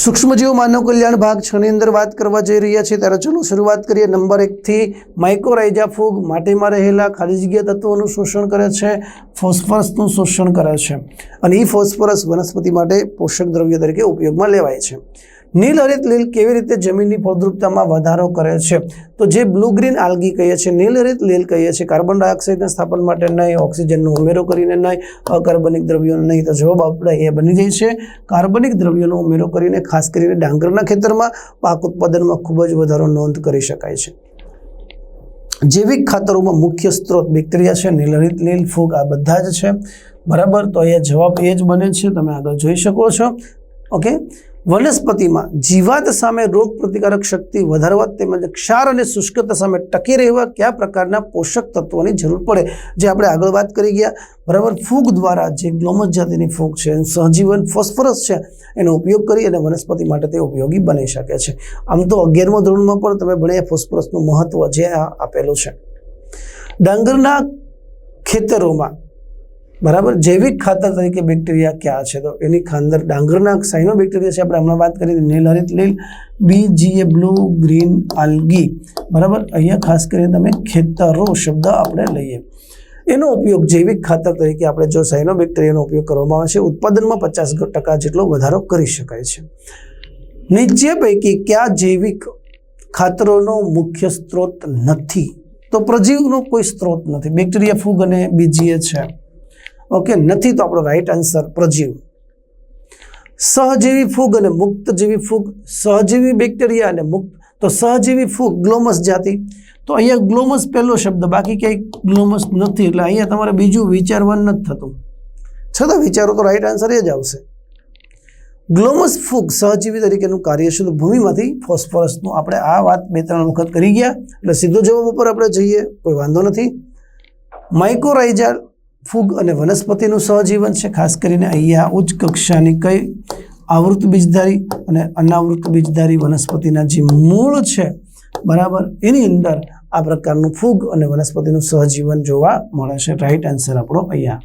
સૂક્ષ્મજીવ માનવ કલ્યાણ ભાગ છની અંદર વાત કરવા જઈ રહ્યા છીએ. ત્યારે ચલો શરૂઆત કરીએ. નંબર એકથી માઇક્રોરાઇઝા ફૂગ માટીમાં રહેલા ખાલી જગ્યા તત્વોનું શોષણ કરે છે. ફોસ્ફરસનું શોષણ કરે છે. અને એ ફોસ્ફરસ વનસ્પતિ માટે પોષક દ્રવ્ય તરીકે ઉપયોગમાં લેવાય છે. નીલ હરિત લીલ કેવી રીતે જમીનની ફળદ્રુપતામાં વધારો કરે છે? તો જે બ્લુ ગ્રીન આલ્ગી કહીએ છીએ નીલ હરિત લીલ કહીએ છીએ, કાર્બન ડાયોક્સાઇડના સ્થાપન માટે નહીં, ઓક્સિજનનો ઉમેરો કરીને નહીં, અકાર્બનિક દ્રવ્યોનો નહીં. તો જવાબ આપણે એ બની જાય છે, કાર્બનિક દ્રવ્યોનો ઉમેરો કરીને ખાસ કરીને ડાંગરના ખેતરમાં પાક ઉત્પાદનમાં ખૂબ જ વધારો નોંધ કરી શકાય છે. જૈવિક ખાતરોમાં મુખ્ય સ્ત્રોત બેક્ટેરિયા છે, નીલહરિત લીલ, ફૂગ, આ બધા જ છે. બરાબર? તો અહીંયા જવાબ એ જ બને છે, તમે આગળ જોઈ શકો છો. ઓકે? વનસ્પતિમાં જીવાત સામે રોગ પ્રતિકારક શક્તિ વધારવા તેમજ ક્ષાર અને શુષ્કતા સામે ટકી રહેવા કયા પ્રકારના પોષક તત્વોની જરૂર પડે? જે આપણે આગળ વાત કરી ગયા. બરાબર, ફૂગ દ્વારા જે ગ્લોમસ જાતિની ફૂગ છે સહજીવન ફોસ્ફરસ છે, એનો ઉપયોગ કરી અને વનસ્પતિ માટે તે ઉપયોગી બની શકે છે. આમ તો અગિયારમો ધોરણમાં પણ તમે ભણ્યા ફોસ્ફરસનું મહત્વ જે આપેલું છે. ડાંગરના ખેતરોમાં બરાબર? જૈવિક ખાતર તરીકે બેક્ટેરિયા ક્યાં છે? તો એની ખાંદર ડાંગરના સાઇનો બેક્ટેરિયા છે. આપણે હમણાં વાત કરી નીલ હરિત લીલ B G A blue, green, algae. બરાબર? અહીંયા ખાસ કરીને તમે ખેતરો શબ્દ આપણે લઈએ. એનો ઉપયોગ જૈવિક ખાતર તરીકે આપણે જો સાઇનો બેક્ટેરિયાનો ઉપયોગ કરવામાં આવે છે, ઉત્પાદનમાં પચાસ ટકા જેટલો વધારો કરી શકાય છે. નીચે પૈકી કયા જૈવિક ખાતરોનો મુખ્ય સ્ત્રોત નથી? તો પ્રજીવનો કોઈ સ્ત્રોત નથી. બેક્ટેરિયા ફૂગ અને બીજીએ છે. ઓકે નથી તો આપણો રાઈટ આન્સર પ્રજીવ. સહજીવી ફૂગ અને મુક્ત જેવી ફૂગ સહજીવી બેક્ટેરિયા અને મુક્ત, તો સહજીવી ફૂગ ગ્લોમસ જાતિ. તો અહીંયા ગ્લોમસ પહેલો શબ્દ, બાકી ક્યાંય ગ્લોમસ નથી, એટલે અહીંયા તમારે બીજું વિચારવાનું નથી થતું. છતાં વિચારો તો રાઈટ આન્સર એ જ આવશે. ગ્લોમસ ફૂગ સહજીવી તરીકેનું કાર્ય તો ભૂમિમાંથી ફોસ્ફરસનું આપણે આ વાત બે ત્રણ વખત કરી ગયા, એટલે સીધો જવાબ ઉપર આપણે જઈએ, કોઈ વાંધો નથી. માઇક્રોરાઇઝા ફૂગ અને વનસ્પતિનું સહજીવન છે. ખાસ કરીને અહીંયા ઉચ્ચ કક્ષાની કઈ આવૃત બીજધારી અને અનાવૃત બીજધારી વનસ્પતિના જે મૂળ છે, બરાબર, એની અંદર આ પ્રકારનું ફૂગ અને વનસ્પતિનું સહજીવન જોવા મળે છે. રાઈટ આન્સર આપણો અહીંયા.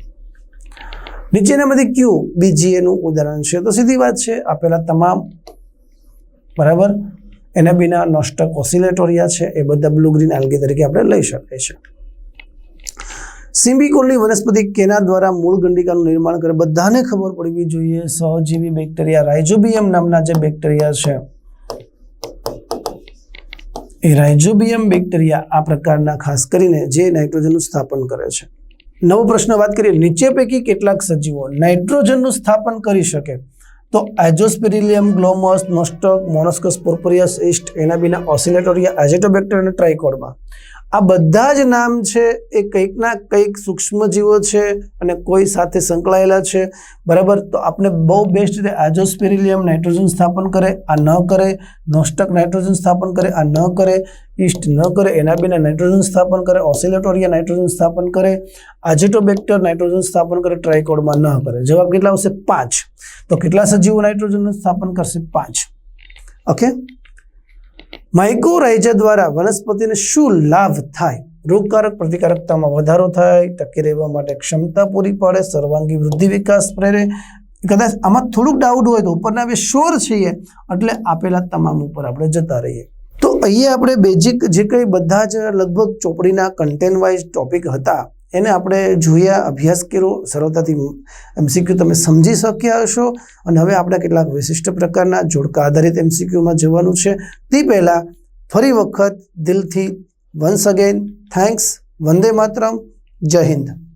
નીચેનામાંથી ક્યુ બીજીએનું ઉદાહરણ છે. તો સીધી વાત છે આપેલા તમામ, બરાબર, એના બિના નોસ્ટક ઓસિલેટોરિયા છે. એ બધા બ્લુ ગ્રીન આલ્ગી તરીકે આપણે લઈ શકીએ છે. સિમ્બિકોલની વનસ્પતિ કેના દ્વારા મૂળ ગંડિકાનું નિર્માણ કરે. બધાને ખબર પડવી જોઈએ. સહજીવી બેક્ટેરિયા રાઇઝોબિયમ નામના જે બેક્ટેરિયા છે, એ રાઇઝોબિયમ બેક્ટેરિયા આ પ્રકારના ખાસ કરીને જે નાઇટ્રોજનનું સ્થાપન કરે છે. નવો પ્રશ્ન વાત કરીએ. નીચે પૈકી કેટલાક સજીવો નાઇટ્રોજનનું સ્થાપન કરી શકે? તો એઝોસ્પેરિલિયમ ગ્લોમસ નોસ્ટોક, મોનસ્કસ, પોર્પોરિયસ, ઇસ્ટ, એના બિના ઓસિલેટોરિયા એજેટોબેક્ટર અને ટ્રાઇકોડમાં. આ બધા જ નામ છે, એ કંઈકના કંઈક સૂક્ષ્મજીવો છે અને કોઈ સાથે સંકળાયેલા છે. બરાબર? તો આપણે બહુ બેસ્ટ રીતે એઝોસ્પેરિલિયમ નાઇટ્રોજન સ્થાપન કરે, આ ન કરે. નોસ્ટક નાઇટ્રોજન સ્થાપન કરે, આ ન કરે. ઇસ્ટ ન કરે એના બિના નાઇટ્રોજન સ્થાપન કરે, ઓસિલેટોરિયા નાઇટ્રોજન સ્થાપન કરે. આજેટોબેક્ટર નાઇટ્રોજન સ્થાપન કરે, ટ્રાયકોડમાં ન કરે. જવાબ કેટલા આવશે? પાંચ. તો કેટલા સજીવો નાઇટ્રોજનનું સ્થાપન કરશે? પાંચ. ઓકે? માઇક્રોરાઇઝા દ્વારા વનસ્પતિને શું લાભ થાય? રોગકારક પ્રતિકારકતામાં વધારો થાય, ટકી રહેવા માટે ક્ષમતા પૂરી પાડે, સર્વાંગી વૃદ્ધિ વિકાસ પ્રેરે. કદાચ આમાં થોડુંક ડાઉટ હોય તો ઉપરના બે શ્યોર છીએ, એટલે આપેલા તમામ ઉપર આપણે જતા રહીએ. તો અહીંયા આપણે બેઝિક જે કંઈ બધા જ લગભગ ચોપડીના કન્ટેન્ટ વાઇઝ ટોપિક હતા એને આપણે જોયા, અભ્યાસ કર્યો, સરળતાથી એમસીક્યુ તમે સમજી શક્યા હશો. અને હવે આપણે કેટલાક વિશિષ્ટ પ્રકારના જોડકા આધારિત એમસીક્યુમાં જવાનું છે. તે પહેલાં ફરી વખત દિલથી once again thanks, Vande Mataram, જય હિન્દ.